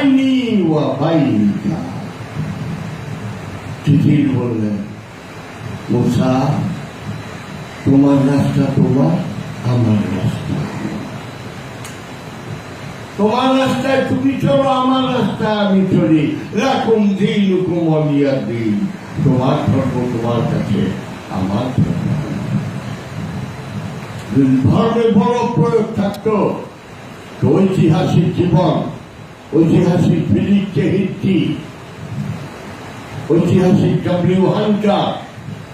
বাইনি ওয়া বাইনিকা তিতির বললেন মুসা, তোমার রাস্তা তোমার, আমার রাস্তা। তোমার রাস্তায় তুমি চলো, আমার রাস্তায় আমি চলি। রাখুন দিন হুকুম অলিয়ার দিন। তোমার ধর্ম তোমার কাছে, আমার ধর্ম। আমার কাছে। যদি ধর্মে বড় প্রয়োগ থাকতো। ঐতিহাসিক জীবন ঐতিহাসিক ফিলিপ চেহিত্তি ঐতিহাসিক ডাব্লিউ হান্টার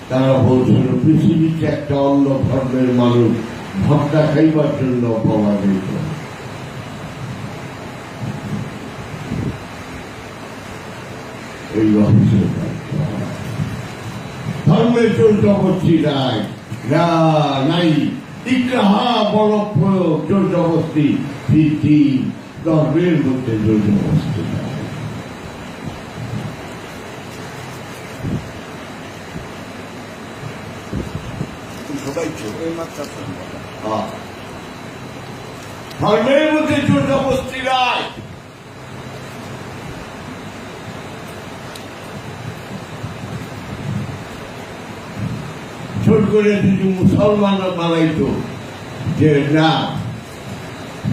তারা বলছিল পৃথিবীতে একটা অন্য ধর্মের মানুষ ভক্তা খাইবার জন্য পাওয়া যেত এই অফিসের ধর্মের জোরজবস্তি নাই না নাই, ইকরাহা বড় প্রয়োগ জোরজবস্তি ভিত্তি নাই সবাই চোখের মাত্রা সম্ভব হ্যাঁ। ধর্মের মধ্যে জোরজবস্তি নাই ছোট করে যদি মুসলমানরা বানাইতো যে না।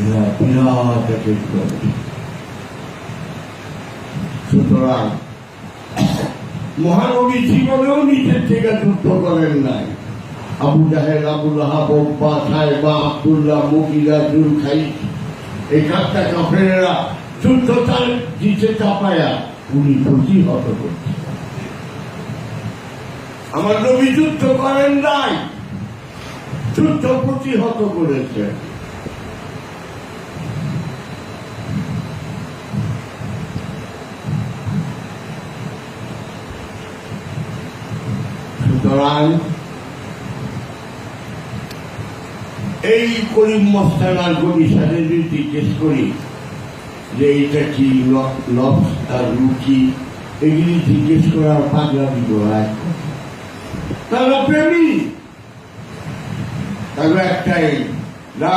বিরাট সুতরাং মহানবী জীবনেও নিজের থেকে যুদ্ধ করেন নাই। আবু জাহেল, আবুল আহাব বা সাহেবা, আবদুল্লাহ জুল খাই এই কাজটা কাফেরেরা যুদ্ধ তার দিতে চাপায়া উনি প্রতিহত করছেন আমার নবী যুদ্ধ করেন নাই, যুদ্ধ প্রতিহত করেছে সুতরাং এই করিম মস্তানার গভীর সাথে যদি জিজ্ঞেস করি যে, এটা কি লক্স আর রুচি এগুলি জিজ্ঞেস করার পাগলামি করায় তারা প্রেমী। তাহলে একটাই না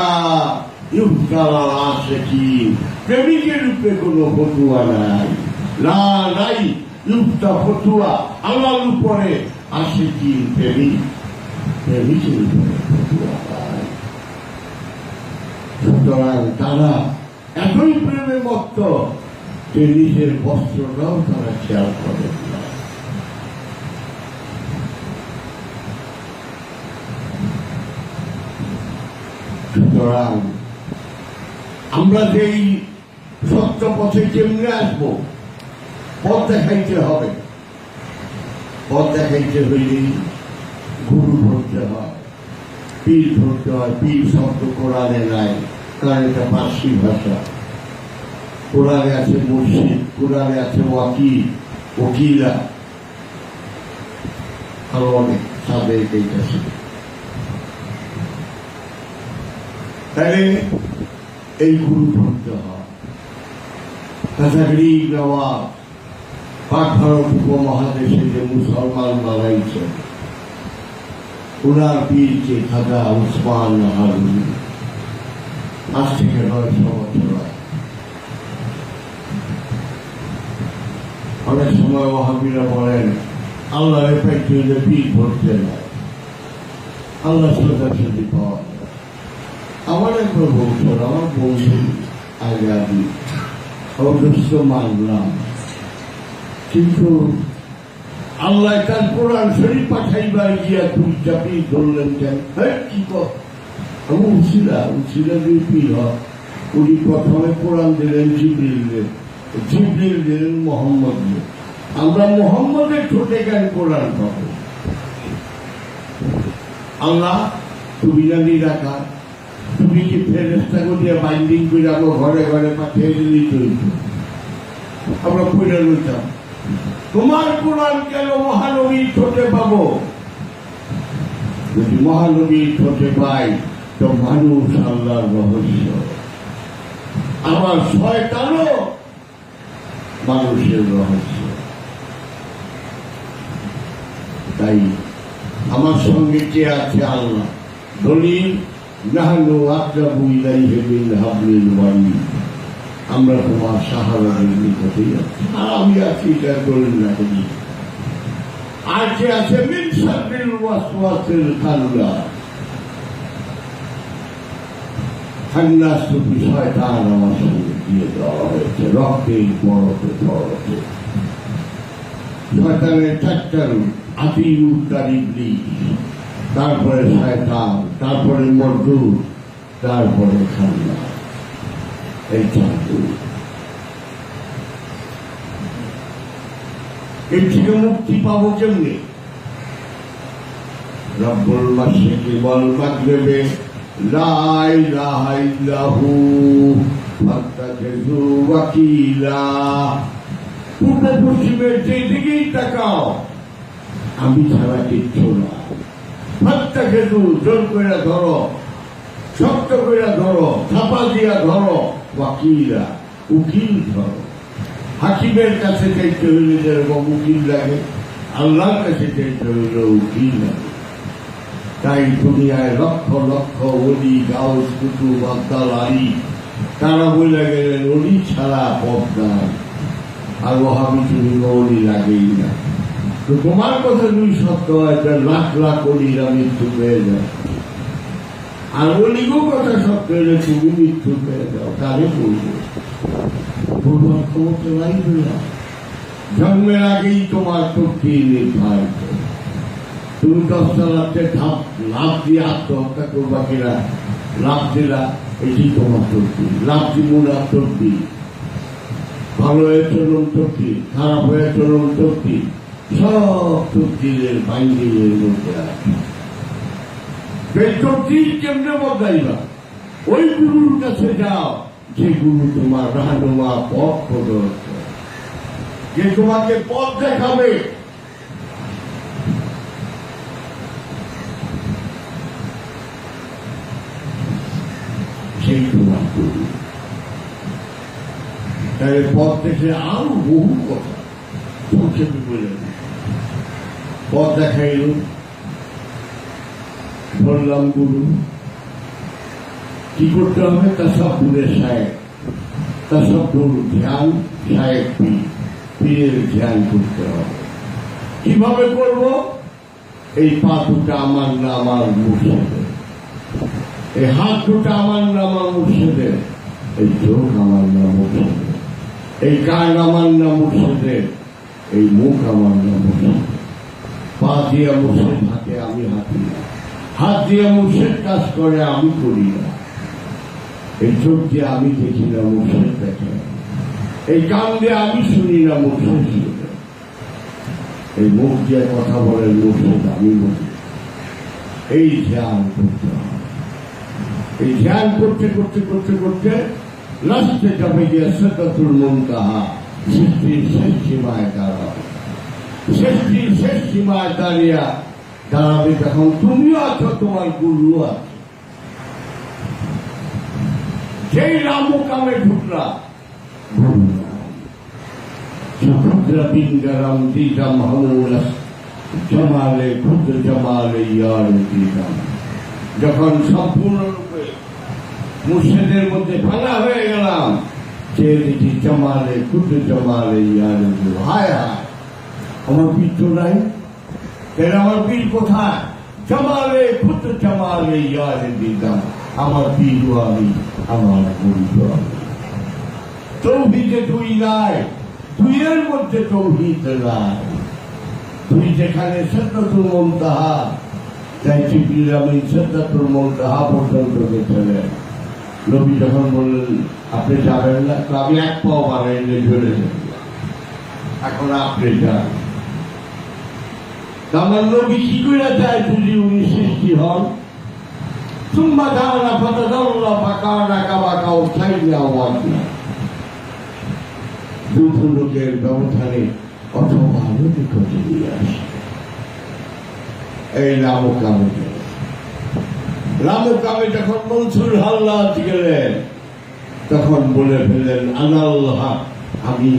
ইউকালা আছে কি প্রেমিকের রূপে কোনো ফতুয়া নাই। না নাই ইউক্তা ফতুয়া। আল্লাহর উপরে তারা এতই প্রেমে মত্ত যে নিজের তারা খেয়াল করে সুতরাং আমরা যেই সত্য পথে কেমনে আসব, পথ দেখাইতে হবে। পথ দেখাইতে হইলে গুরু ধরতে হয়, পীর ধরতে হয়, পীর শব্দ কোরআনে নাই, কারণ এটা পার্সি ভাষা। কোরআনে আছে মুর্শিদ, কোরআনে আছে ওয়াকিল, ওকিলা। আরও অনেক সাদের এইটা ছিল তাহলে এই গুরু ধরতে হয়। কাছাকাছি নবাব ভারত উপমহাদেশে যে মুসলমান মারাইছে ওনার পীরকে খাজা উসমান হারুন, আজ থেকে নয়শো বছর অনেক সময় ওহাবিরা বলেন, আল্লাহ পাইতে হইলে পীর ধরতে নাই আল্লাহ সোজাসুজি পাওয়া যায়। আমার একবার বলছিল আমার বন্ধু আগে আমি অবশ্য মানলাম কিন্তু আল্লাহ তার কোরআন শরীফ পাঠাইবা গিয়া তুই চাপি ধরলেন কেন? হ্যাঁ কি আমি উছিলা উছিলা দিয়ে পীর উনি প্রথমে কোরআন দিলেন জিবরিল জিবরিল দিলেন মোহাম্মদ আমরা মোহাম্মদের ঠোঁটে কেন কোরআন পাবো? আল্লাহ, তুমি না নিরাকার। তুমি কি ফেরেস্তা করিয়া বাইন্ডিং করে আমার ঘরে ঘরে পাঠিয়ে দিলেই চলতো আমরা পড়ে রইতাম তোমার কোরআন কেন মহানবী ঠোঁটে পাবো? যদি মহানবী ঠোঁটে পাই, তো মানুষ আল্লাহর রহস্য। আমার শয়তানও মানুষের রহস্য। তাই আমার সঙ্গে কে আছে আল্লাহ। দলিল, নাহানু আক্রাবু ইলাইহি মিন হাবলিল ওয়ারিদ আমরা তোমার সাহারাদের নিকটেই আছি আর আমি আছি এটা দলিল রাখি আর কে আছে শয়তান আমার সঙ্গে দিয়ে দেওয়া হয়েছে। বরফে বরফে শয়তানের তারপরে শয়তান, তারপরে তারপরে খান্না এই থেকে মুক্তি পাবো কেমনি? রব্বুল মাশরিকি ওয়াল মাগরিবি লা ইলাহা ইল্লাহু ফাত্তাখিযু ওয়াকিলা। পূর্ব পশ্চিমের যেদিকেই তাকাও আমি ছাড়া কিচ্ছু না। ফাত্তাখিযু জোর করে ধরো শক্ত করে ধরো চাপা দিয়া ধরো। ওয়াকিলা, উকিল ধরো। হাকিমের কাছে চাইতে হইলে যেরকম উকিল লাগে, আল্লাহর কাছে চাইতে হইলে উকিল লাগে। তাই দুনিয়ায় লক্ষ লক্ষ অলি, গাউস, কুতুব, আব্দাল, আলী, তারা বলে গেলেন, অলি ছাড়া পথ নাই আর ওহাবি তুমি অলি লাগেই না। তো তোমার কথা যদি সত্য তাহলে লাখ লাখ অলির মৃত্যু পেয়ে যায়। আর অলিগো কথা হলে তুমি মৃত্যু পেয়ে যাও তারে বলব জন্মের আগেই তোমার শক্তি নির্ধারিত। তুমি দশটা লাভে ধাপ, লাভ দিয়ে আত্মহত্যা করবা কিনা? লাভ দিলা, এটি তোমার শক্তি। লাভ না শক্তি ভালো হয়ে চলুন শক্তি, খারাপ হয়ে চলুন শক্তি। সব শক্তিদের বাইন্ডিংয়ের মধ্যে আছে সেই শক্তি কেমনে বদলাইবা? ওই গুরুর কাছে যাও, যে গুরু তোমার রাহনুমা পথ প্রদর্শন যে তোমাকে পথ দেখাবে। সেই তোমার গুরু। তাই পথ দেখে আরও বহু কথা। সংক্ষেপে বলে পথ দেখাইল। বললাম, গুরু, কি করতে হবে? তা সব দূরে সাহেব। তা সব দূর ধ্যান, সাহেব পীর। পীরের ধ্যান করতে হবে। কীভাবে করব? এই পা দুটা আমার না, আমার মুর্শিদের এই হাত দুটা আমার না, আমার মুর্শিদের এই চোখ আমার না মুর্শিদের এই কান আমার না মুর্শিদের এই মুখ আমার না মুর্শিদের পা দিয়ে মুর্শিদ হাতে, আমি হাতি না। হাত দিয়ে মুর্শিদ কাজ করে, আমি করি না। এই চোখ দিয়ে আমি দেখি না মুর্শিদ দেখে। এই কান দিয়ে আমি শুনি না মুর্শিদ শুনে। এই মুখ দিয়ে কথা বলে মুর্শিদ, আমি বলি এই ধ্যান করতে এই ধ্যান করতে করতে করতে করতে লাস্টে যাবে গিয়ে সততুল মন কাহা সৃষ্টির শেষ সীমায় দাঁড়াবে সৃষ্টির শেষ সীমায় দাঁড়িয়া দাঁড়াবে তখন তুমিও আছো তোমার গুরু আছে যেই রামু কামে ঢুকলা, গুরু জমালে ক্ষুদ্র জমালে ইয়ার দিদম যখন সম্পূর্ণরূপে মুর্শিদের মধ্যে ভাঙা হয়ে গেলাম সে দেখি জমালে, ক্ষুদ্র জমালে ইয়ার হায় হায়, আমার তো নাই। তাহলে আমার পীর কোথায়? জমালে ক্ষুদ্র জমালে ইয়ার দিদম আমার পীর আমি, আমার গুরু আমি তৌহিদে দুই নাই দুইয়ের মধ্যে তৌহিদ নাই তুই যেখানে সত্যতুল মমতাহা তাই চিপির আমি সত্যতুল মমতাহা পর্যন্ত গেছিলেন। নবী যখন বললেন, আপনি যাবেন না? তো আমি এক পাও বানাইলে যাব। এখন আপনি যান। আমার নবী কি করে যায় বুঝি উনি সৃষ্টি হন। তুম্বা ধারণা ফাঁকা ধারণা ফাঁকা রাখা বাঁকা উঠাই দেওয়া দুধ লোকের ব্যবধানে অথবা নদী করে দিয়ে আসে। এই রামক আমি রামক আমি যখন মনসুর হাল্লাত গেলেন, তখন বলে ফেললেন, আল্লাহ, আমি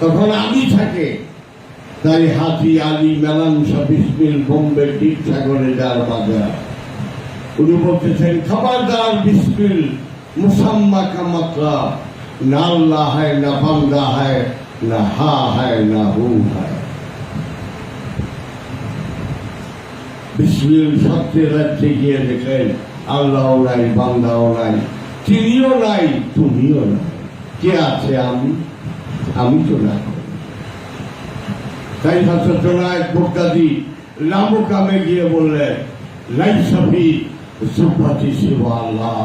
তখন আমি থাকে। তাই হাতি, আলী মেলাংসা বিসমিল, বোম্বে দ্বীপ সাগরে, যার বাজার। উনি বলতেছেন, খবরদার বিসমিল, মুসাম্মা কামাকলা না আল্লাহ হয়, না বান্দা হয়, না হা হয়, না হু হয়। বিসমিল সত্যি রাজ্যে গিয়ে দেখেন আল্লাহ নাই, বান্দাও নাই, তিনিও নাই, তুমিও নাই। কে আছে আমি? আমি তো না। তাই সচেতনায় বক্তাদি রামকামে গিয়ে বললেন লাই সফি সুপাতি শিব আল্লাহ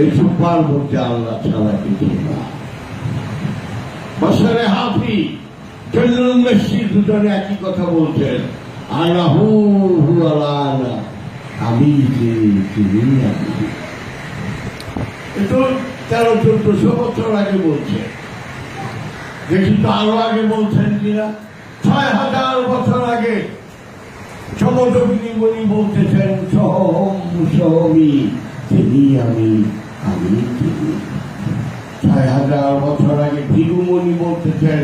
এই সুপার মধ্যে আল্লাহ ছাড়া কিছু না। বছরে হাফি জন্নুল মেসি দুজনে একই কথা বলছেন আনা হু হু আলা আমি যে তুমি আমি এটা তেরো, চোদ্দশো বছর আগে বলছে দেখি তো আরও আগে বলছেন কিনা? ছয় হাজার বছর আগে সমদগ্নি বলি বলতেছেন সহম তিনি আমি আমি তিনি। ছয় হাজার বছর আগে বলতেছেন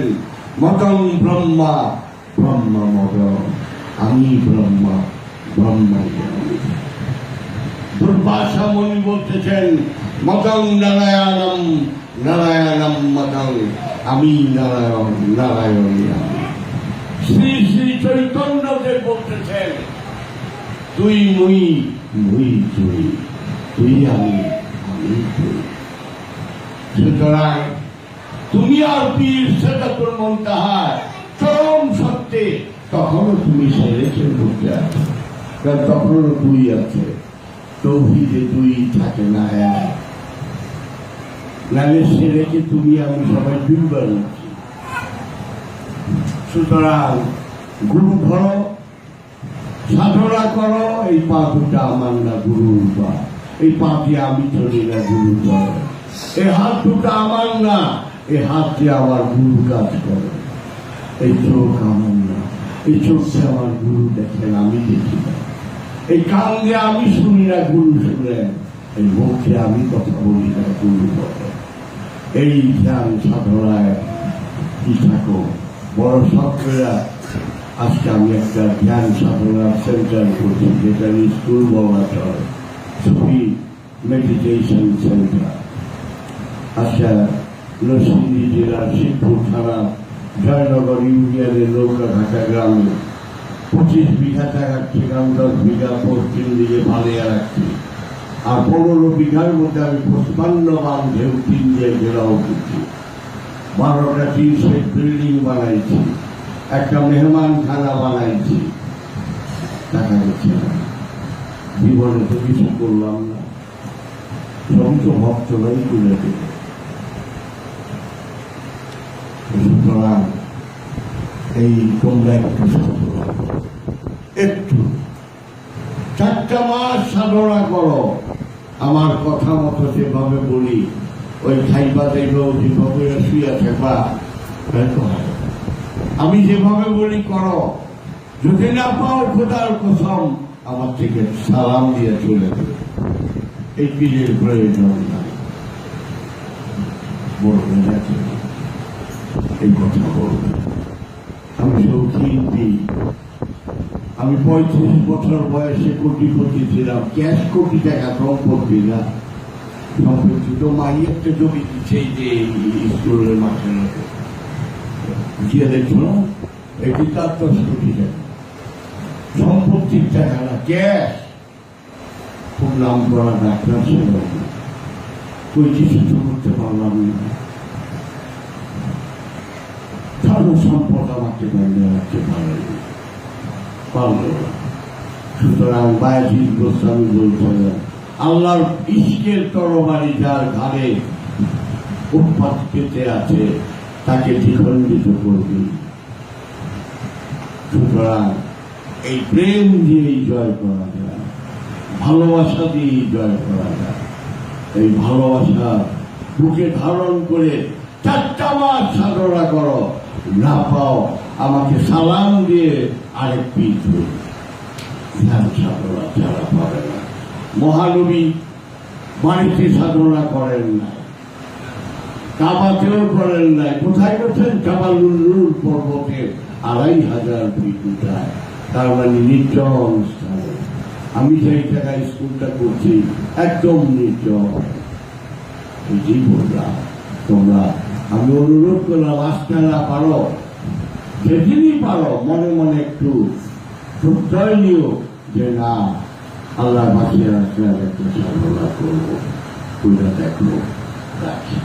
ব্রহ্মা ব্রহ্মা আমি ব্রহ্মা, ব্রহ্মাই দুর্বাসা মণি বলতেছেন মতং নারায়ণম নারায়ণম মতং আমি নারায়ণ নারায়ণী আমি। শ্রী শ্রী চৈতন্যদেব বলতেছেন, তুই মুই মুই তুই তুই আমি আমি তুই সুতরাং তুমি আর পীর সেটা তোর মন তাহার চরম সত্যে তখনও তুমি সেরেছে ঢুকতে আছো কারণ তখনও তুই আছে তৌহিদে তুই থাকে না এক নালে সেরেছে তুমি আমি সবাই দুইবার আছি সুতরাং গুরু ধরো সাধনা করো, এই পা দুটা আমার না গুরুর পা এই পা দিয়ে আমি চলি না গুরু ধরো এই হাত দুটা আমার না, এই হাত দিয়ে আমার গুরু কাজ করে। এই চোখ আমার না, এই চোখে আমার গুরু দেখেন, আমি দেখি না। এই কান দিয়ে আমি শুনি না গুরু শুনেন, এই মুখে আমি কথা বলি না গুরু বলে এই ধ্যান সাধনায় কি থাকো বড় সক্রেরা আজকে আমি একটা ধ্যান সাধনার সেন্টার করছি, যেটা স্কুল বলা চলে। সুফি মেডিটেশন সেন্টার আচ্ছা নরসিংদী জেলার শিবপুর থানা, জয়নগর ইউনিয়নের নৌকাঘাটা গ্রামে পঁচিশ বিঘা জায়গা সেখান দশ বিঘা, পশ্চিম দিকে ভালিয়া রাখছি। আর পনেরো বিঘার মধ্যে আমি পঁচপান্ন বান ঢেউ তিন দিয়ে ঘেরাও করছি। বারোটা টিন সেট বিল্ডিং বানাইছি, একটা মেহমান খানা বানাইছি। গেছে না। জীবনে তো কিছু করলাম না। সবই তো ভক্তরাই তুলে সুতরাং এই তোমরা একটু। একটু, চারটা মাস সাধনা করো। আমার কথা মতো যেভাবে বলি। ওই খাইবা দেখবেও যেভাবে শুয়ে থাকবা আমি যেভাবে বলি, করো। যদি না পাও, খোদার কসম, আমার থেকে সালাম দিয়ে চলে এই পীরের প্রয়োজন এই কথা বলবে আমি শৌখিন আমি পঁয়ত্রিশ বছর বয়সে কোটিপতি ছিলাম। ক্যাশ কোটি টাকা সম্পত্তি না। সম্পত্তি তো মাই একটা জমি দিচ্ছে যে স্কুলের মাঠে গিয়ে দেখছ না? এটি তার সম্পত্তির টাকা। না ক্যাশ খুব নাম করা ডাক্তার ছিল কই কিছু করতে পারলাম না। কারও সম্পদ আমাকে রাখতে পারল সুতরাং বায়াজিৎ গোস্বামী বলছিলেন আল্লাহর ইস্কের তরবারি যার ঘাড়ে উৎপাত পেতে আছে, তাকে দ্বিখণ্ডিত করবে। সুতরাং এই প্রেম দিয়েই জয় করা যায়, ভালোবাসা দিয়েই জয় করা যায়। এই ভালোবাসা বুকে ধারণ করে চারটা মাস সাধনা করো, না পাও, আমাকে সালাম দিয়ে আরেক পিঠ সাধনা ছাড়া পারে না। মহানবী বাড়িতে সাধনা করেন না কাবাতেও করেন নাই। কোথায় করছেন? কাবালুল্লুর পর্বতের আড়াই হাজার ফিট তার মানে নির্জন স্থানে। আমি সেই জায়গায় স্কুলটা করছি, একদম নির্জন। বললাম, তোমরা, আমি অনুরোধ করলাম না পারো। যেদিনই পারো, মনে মনে একটু প্রত্যয় নিও যে না আল্লাহ পাশে আসলে আমি একটু সাধনা করব পূজা দেখল রাখি